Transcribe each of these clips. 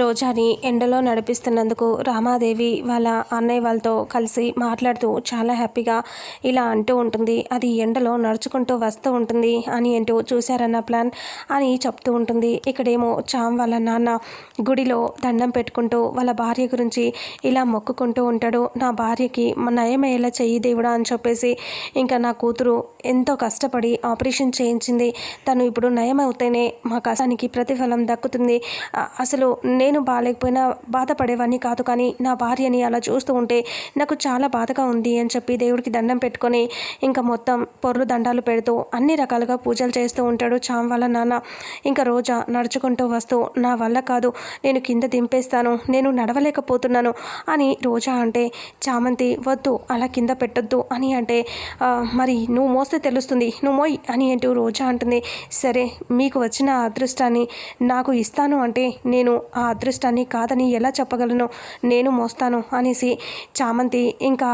రోజాని ఎండలో నడిపిస్తున్నందుకు రామాదేవి వాళ్ళ అన్నయ్య వాళ్ళతో కలిసి మాట్లాడుతూ చాలా హ్యాపీగా ఇలా అంటూ ఉంటుంది. అది ఎండలో నడుచుకుంటూ వస్తూ ఉంటుంది అని అంటూ చూశారన్న ప్లాన్ అని చెప్తూ ఉంటుంది. ఇక్కడేమో చామ్ వాళ్ళ నాన్న గుడిలో దండం పెట్టుకుంటూ వాళ్ళ భార్య గురించి ఇలా మొక్కుకుంటూ ఉంటాడు. నా భార్యకి నయమయ్యేలా చెయ్యి దేవుడా అని చెప్పేసి ఇంకా నా కూతురు ఎంతో కష్టపడి ఆపరేషన్ చేయించింది. తను ఇప్పుడు నయమవుతేనే మా కష్టానికి ప్రతిఫలం దక్కుతుంది. అసలు నేను బాగాలేకపోయినా బాధపడేవాడిని కాదు కానీ నా భార్యని అలా చూస్తూ ఉంటే నాకు చాలా బాధగా ఉంది అని చెప్పి దేవుడికి దండం పెట్టుకొని ఇంకా మొత్తం పొర్లు దండాలు పెడుతూ అన్ని రకాలుగా పూజలు చేస్తూ ఉంటాడు చాం వాళ్ళ నాన్న. ఇంకా రోజా నడుచుకుంటూ వస్తూ నా వల్ల కాదు నేను కింద దింపేస్తాను నేను నడవలేకపోతున్నాను అని రోజా అంటే చామంతి వద్దు అలా కింద పెట్టొద్దు అని అంటే మరి నువ్వు మోస్తే తెలుస్తుంది నువ్వు మోయ్ అని అంటూ రోజా అంటుంది. సరే మీకు వచ్చిన అదృష్టాన్ని నాకు ఇస్తాను అంటే నేను ఆ అదృష్టాన్ని కాదని ఎలా చెప్పగలను? నేను మోస్తాను అనేసి చామంతి ఇంకా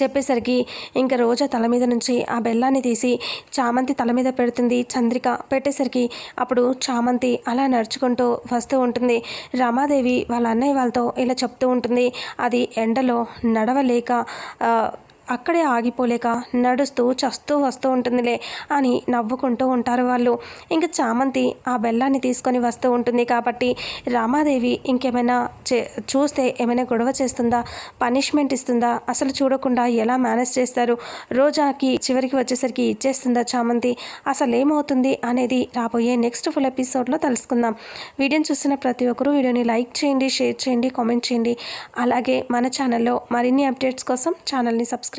చెప్పేసరికి ఇంకా రోజా తల మీద నుంచి ఆ బెల్లాన్ని తీసి చామంతి తల మీద పెడుతుంది. చంద్రిక పెట్టేసరికి అప్పుడు చామంతి అలా నడుచుకుంటూ వస్తూ ఉంటుంది. రమాదేవి వాళ్ళ అన్నయ్య వాళ్ళతో ఇలా చెప్తూ ఉంటుంది. అది ఎండలో నడవలేక అక్కడే ఆగిపోలేక నడుస్తూ చస్తూ వస్తూ ఉంటుందిలే అని నవ్వుకుంటూ ఉంటారు వాళ్ళు. ఇంకా చామంతి ఆ బెల్లాన్ని తీసుకొని వస్తూ ఉంటుంది కాబట్టి రామాదేవి ఇంకేమైనా చే చూస్తే ఏమైనా గొడవ చేస్తుందా? పనిష్మెంట్ ఇస్తుందా? అసలు చూడకుండా ఎలా మేనేజ్ చేస్తారు? రోజాకి చివరికి వచ్చేసరికి ఇచ్చేస్తుందా చామంతి? అసలు ఏమవుతుంది అనేది రాబోయే నెక్స్ట్ ఫుల్ ఎపిసోడ్లో తెలుసుకుందాం. వీడియోని చూసిన ప్రతి ఒక్కరూ వీడియోని లైక్ చేయండి షేర్ చేయండి కామెంట్ చేయండి. అలాగే మన ఛానల్లో మరిన్ని అప్డేట్స్ కోసం ఛానల్ని సబ్స్క్రైబ్